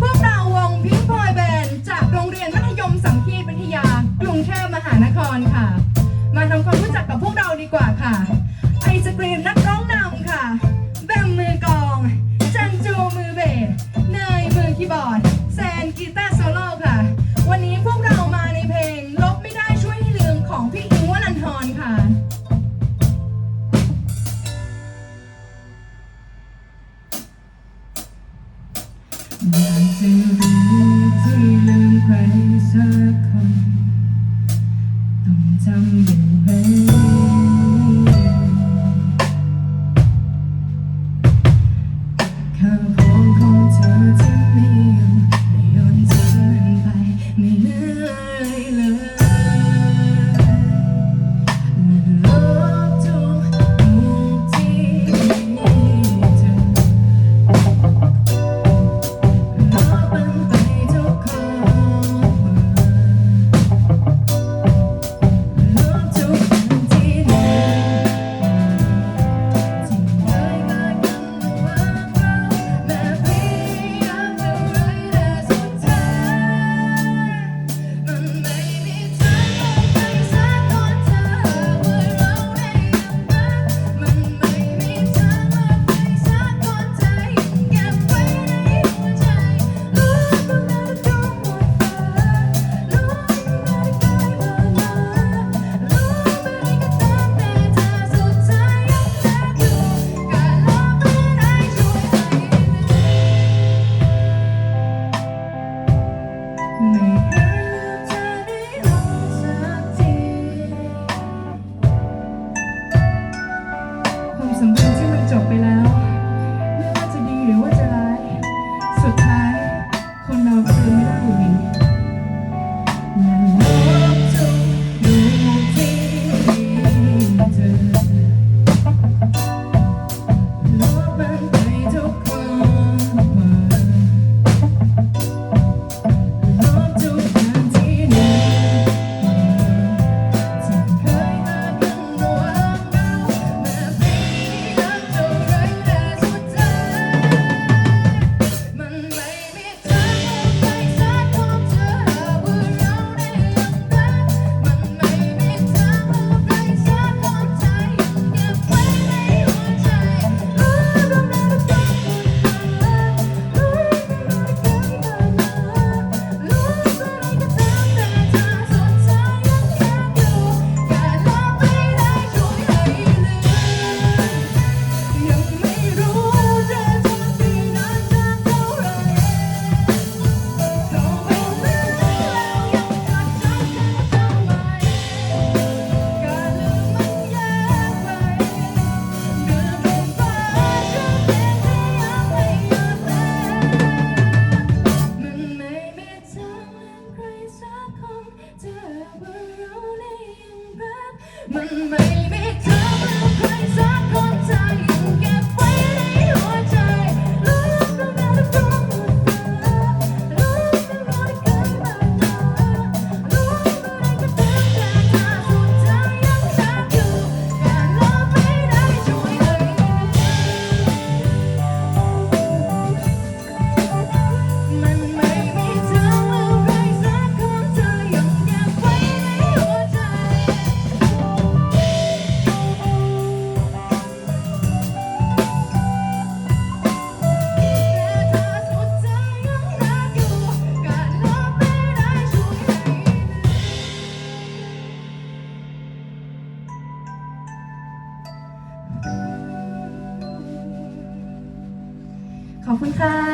พวกเราวงพิงพลอยแบนจากโรงเรียนมัธยมสังคีตวิทยากรุงเทพมหานครค่ะ มาทำความรู้จักกับพวกเราดีกว่าค่ะ ไอศกรีมนักร้อง ยากจะรู้ที่ลืมใครสักคน ต้องจำอยู่ให้ My baby. ขอบคุณค่ะ